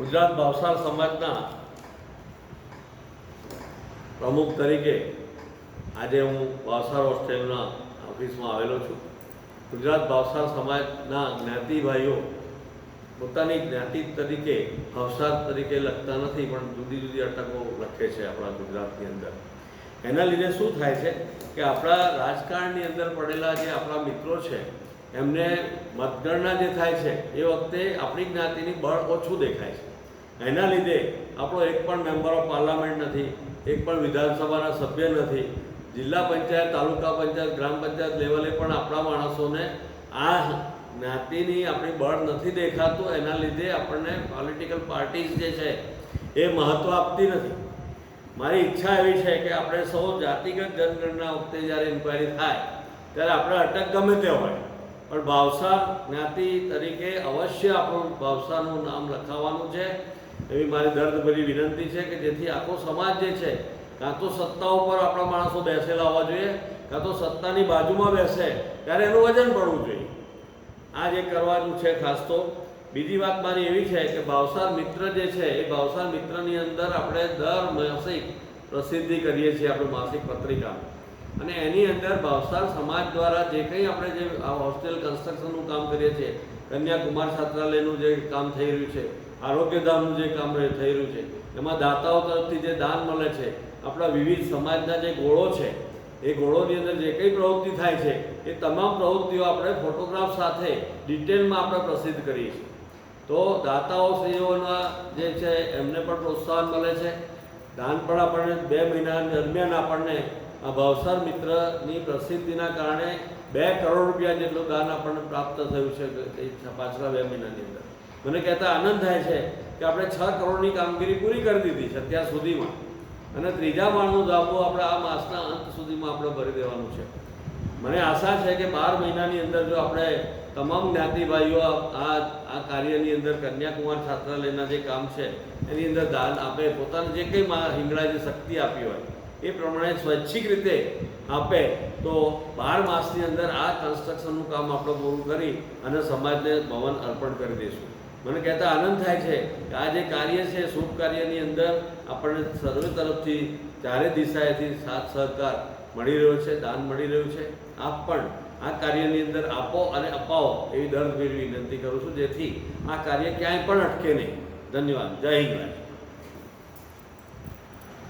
ગુજરાત ભાવસાર સમાજના પ્રમુખ તરીકે આજે હું ભાવસાર હોસ્ટેલના ઓફિસમાં આવેલો છું. ગુજરાત ભાવસાર સમાજના જ્ઞાતિ ભાઈઓ પોતાની જ્ઞાતિ તરીકે, ભાવસાર તરીકે લખતા નથી, પણ જુદી જુદી અટકો લખે છે આપણા ગુજરાતની અંદર. એના લીધે શું થાય છે કે આપણા રાજકારણની અંદર પડેલા જે આપણા મિત્રો છે, એમને મતગણના જે થાય છે, એ વખતે આપણી જ્ઞાતિની બળ ઓછું દેખાય છે. એના લીધે આપણો એક પણ મેમ્બર ઓફ પાર્લામેન્ટ નથી, એક પણ વિધાનસભાના સભ્ય નથી. જિલ્લા પંચાયત, તાલુકા પંચાયત, ગ્રામ પંચાયત લેવલે પણ આપણા માણસોને આ જ્ઞાતિની આપણી બળ નથી દેખાતું, એના લીધે આપણને પોલિટિકલ પાર્ટીઝ જે છે, એ મહત્ત્વ આપતી નથી. મારી ઈચ્છા એવી છે કે આપણે સૌ જાતિગત જનગણના વખતે જ્યારે ઇન્ક્વાયરી થાય, ત્યારે આપણે અટક ગમે તે હોય. પણ ભાવસા જ્ઞાતિ તરીકે અવશ્ય આપણું ભાવસાનું નામ લખાવવાનું છે. એવી મારી દર્દભરી વિનંતી છે કે જેથી આખો સમાજ જે છે, કાં તો સત્તા ઉપર આપણા માણસો બેસેલા હોવા જોઈએ, કાં તો સત્તાની બાજુમાં બેસે, ત્યારે એનું વજન પડવું જોઈએ. આ જે કરવાનું છે ખાસ તો, બીજી વાત મારી એવી છે કે ભાવસાર મિત્ર જે છે, એ ભાવસાર મિત્રની અંદર આપણે દર માસિક પ્રસિદ્ધિ કરીએ છીએ આપણે માસિક પત્રિકા. અને એની અંદર ભાવસાર સમાજ દ્વારા જે કંઈ આપણે જે આ હોસ્ટેલ કન્સ્ટ્રક્શનનું કામ કરીએ છીએ, કન્યાકુમાર છાત્રાલયનું જે કામ થઈ રહ્યું છે આરોગ્યધામનું જે કામ થઈ રહ્યું છે. એમાં દાતાઓ તરફથી જે દાન મળે છે, આપણા વિવિધ સમાજના જે ગોળો છે, એ ગોળોની અંદર જે કંઈ પ્રવૃત્તિ થાય છે, એ તમામ પ્રવૃત્તિઓ આપણે ફોટોગ્રાફ સાથે ડિટેલમાં આપણે પ્રસિદ્ધ કરીએ છીએ. તો દાતાઓ શ્રીઓના જે છે, એમને પણ પ્રોત્સાહન મળે છે. દાન પણ આપણને બે મહિના દરમિયાન આપણને આ ભાવસાર મિત્રની પ્રસિદ્ધિના કારણે બે કરોડ રૂપિયા જેટલું દાન આપણને પ્રાપ્ત થયું છે પાછલા બે મહિનાની અંદર. મને કહેતા આનંદ થાય છે કે આપણે છ કરોડની કામગીરી પૂરી કરી દીધી છે અત્યાર સુધીમાં. અને ત્રીજા માળનું ધાબો આપણે આ માસના અંત સુધીમાં આપણે ભરી દેવાનું છે. મને આશા છે કે બાર મહિનાની અંદર જો આપણે તમામ જ્ઞાતિભાઈઓ આ આ કાર્યની અંદર કન્યાકુમાર છાત્રાલયના જે કામ છે, એની અંદર દાન આપે, પોતાને જે કંઈ મા હિંગળા જે શક્તિ આપી હોય, એ પ્રમાણે સ્વૈચ્છિક રીતે આપે, તો બાર માસની અંદર આ કન્સ્ટ્રક્શનનું કામ આપણે પૂરું કરી અને સમાજને ભવન અર્પણ કરી દઈશું મને કહેતા આનંદ થાય છે કે આ જે કાર્ય છે, શુભ કાર્યની અંદર આપણને સર્વે તરફથી ચારે દિશાએથી સાથ સહકાર મળી રહ્યો છે, દાન મળી રહ્યું છે. આપ પણ આ કાર્યની અંદર આપો અને અપાવો એવી દર્દભેર વિનંતી કરું છું. જેથી આ કાર્ય ક્યાંય પણ અટકે નહીં. ધન્યવાદ. જય હિન્દ.